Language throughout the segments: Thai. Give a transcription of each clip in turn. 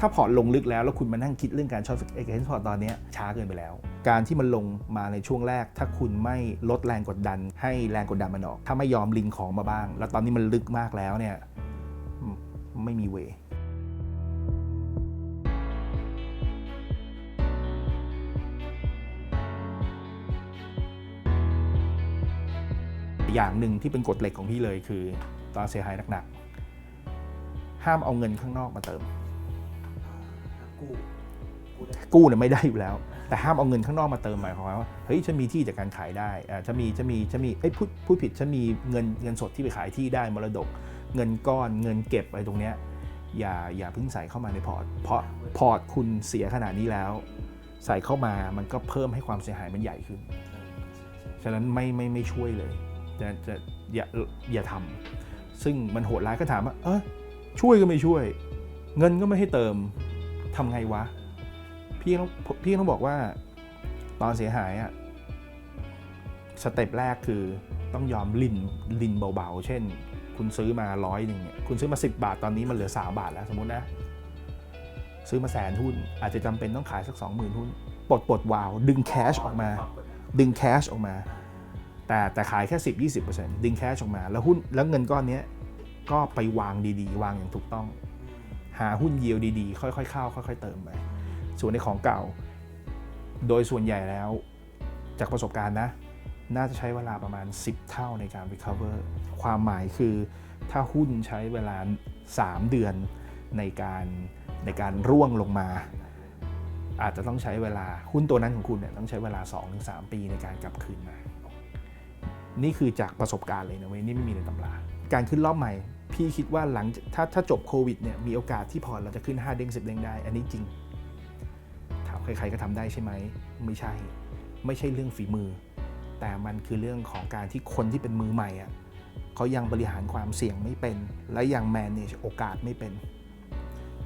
ถ้าพอร์ตลงลึกแล้วแล้วคุณมานั่งคิดเรื่องการช็อตเอ็กซ์พอร์ตตอนนี้ช้าเกินไปแล้ว การที่มันลงมาในช่วงแรก ถ้าคุณไม่ลดแรงกดดัน ให้แรงกดดันมันออก ถ้าไม่ยอมลิงของมาบ้าง แล้วตอนนี้มันลึกมากแล้วเนี่ยไม่มีเวอย่างหนึ่งที่เป็นกฎเหล็กของพี่เลยคือ ตอนเสียหายหนักๆห้ามเอาเงินข้างนอกมาเติม กู้กู้เนี่ยไม่ได้อยู่แล้ว แต่ห้ามเอาเงินข้างนอกมาเติมหมายความว่าเฮ้ยฉันมีที่จากการขายได้อ่าฉันมีฉันมีฉันมีเอ้ยพูดพูดผิดฉันมีเงินเงินสดที่ไปขายที่ได้มรดก เงินก้อนเงินเก็บอะไรตรงเนี้ยอย่าอย่าเพิ่งใส่เข้ามาในพอร์ตเพราะพอร์ตคุณเสียขนาดนี้แล้ว ใส่เข้ามามันก็เพิ่มให้ความเสียหายมันใหญ่ขึ้น ฉะนั้นไม่ไม่ไม่ช่วยเลยจะจะอย่าอย่าทำซึ่งมันโหดร้ายก็ถามว่าเออช่วยก็ไม่ช่วย เงินก็ไม่ให้เติม ทำไงวะ พี่ต้องพี่ต้องบอกว่า ตอนเสียหายอะสเต็ปแรกคือต้องยอมลินลินเบาๆ เช่น คุณซื้อมาร้อยหนึ่งเนี่ยคุณซื้อมา 10 บาทตอนนี้มันเหลือ 3 บาทแล้วสมมตินะ ซื้อมาแสนหุ้น อาจจะจำเป็นต้องขายสัก 20,000 หุ้นปลดปลดวาว ดึงแคชออกมา ดึงแคชออกมา แต่แต่ขายแค่ 10 20%ดึงแคชออกมา แล้วหุ้นแล้วเงินก้อนนี้ก็ไปวางดีๆ วางอย่างถูกต้อง หาหุ้นเยียวดีๆ ค่อยๆเข้าค่อย ๆ เติมไป ส่วนในของเก่า โดยส่วนใหญ่แล้วจากประสบการณ์นะ น่าจะใช้เวลาประมาณ 10 เท่าในการ recover ความหมายคือถ้าหุ้นใช้เวลา 3 เดือนในการในการร่วงลงมา อาจจะต้องใช้เวลาหุ้นตัวนั้นของคุณเนี่ยต้องใช้เวลา 2-3 ปีในการกลับคืนมา นี่คือจากประสบการณ์เลยนะเว้ยนี่ไม่มีในตำรา การขึ้นรอบใหม่ พี่คิดว่าหลังถ้าถ้าจบโควิดเนี่ยมีโอกาสที่พอร์ตเราจะขึ้น 5 เด้ง 10 เด้งได้ อันนี้จริง ถามใครๆก็ทำได้ใช่ไหม ไม่ใช่ ไม่ใช่เรื่องฝีมือ แต่มันคือเรื่องของการที่คนที่เป็นมือใหม่อะเขายังบริหารความเสี่ยงไม่เป็น และยัง manage โอกาสไม่เป็น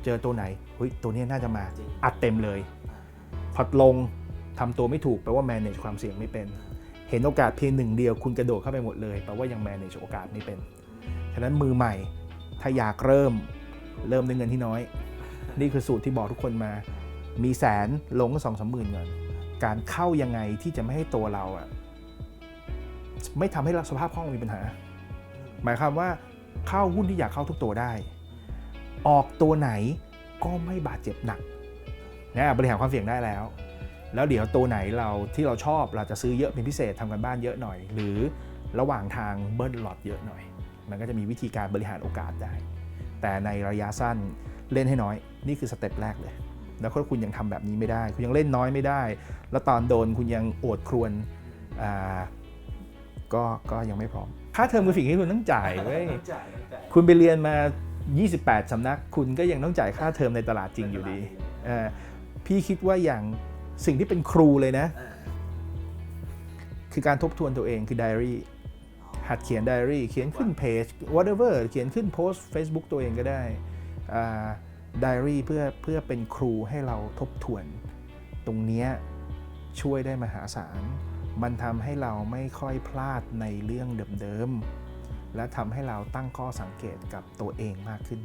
เจอตัวไหนเฮ้ยตัวนี้น่าจะมาอัดเต็มเลยพอลงทำตัวไม่ถูกแปลว่า manage ความเสี่ยงไม่เป็น เห็นโอกาสเพียงหนึ่งเดียวคุณกระโดดเข้าไปหมดเลยแปลว่ายัง manage โอกาสไม่เป็น ฉะนั้นมือใหม่ถ้าอยากเริ่มเริ่มด้วยเงินที่น้อย นี่คือสูตรที่บอกทุกคนมา มีแสนลงก็สองสามหมื่นก่อนการเข้ายังไงที่จะไม่ให้ตัวเราอะไม่ทำให้สภาพคล่องมีปัญหา หมายความว่าเข้าหุ้นที่อยากเข้าทุกตัวได้ ออกตัวไหนก็ไม่บาดเจ็บหนักนะบริหารความเสี่ยงได้แล้ว แล้วเดี๋ยวตัวไหนเราที่เราชอบเราจะซื้อเยอะเป็นพิเศษทำกันบ้านเยอะหน่อย หรือระหว่างทางเบิ้ลหลอดเยอะหน่อย มันก็จะมีวิธีการบริหารโอกาสได้ แต่ในระยะสั้นเล่นให้น้อย นี่คือสเต็ปแรกเลย แล้วถ้าคุณยังทำแบบนี้ไม่ได้ คุณยังเล่นน้อยไม่ได้ แล้วตอนโดนคุณยังโอดครวนอ่าก็ก็ยังไม่พร้อม ค่าเทอมคือสิ่งที่คุณต้องจ่ายเว้ยจ่ายจ่ายคุณไปเรียนมา 28 สำนัก คุณก็ยังต้องจ่ายค่าเทอมในตลาดจริงอยู่ดีเอ่อพี่คิดว่าอย่างสิ่งที่เป็นครูเลยนะอ่าคือการทบทวนตัวเองคือไดอารี่ หัดเขียนไดอารี่เขียนขึ้นเพจ whatever เขียนขึ้นโพสต์ Facebook ตัวเองก็ได้ไดอารี่เพื่อเพื่อเป็นครูให้เราทบทวน ตรงเนี้ยช่วยได้มหาศาล มันทำให้เราไม่ค่อยพลาดในเรื่องเดิมๆและทำให้เราตั้งข้อสังเกตกับตัวเองมากขึ้น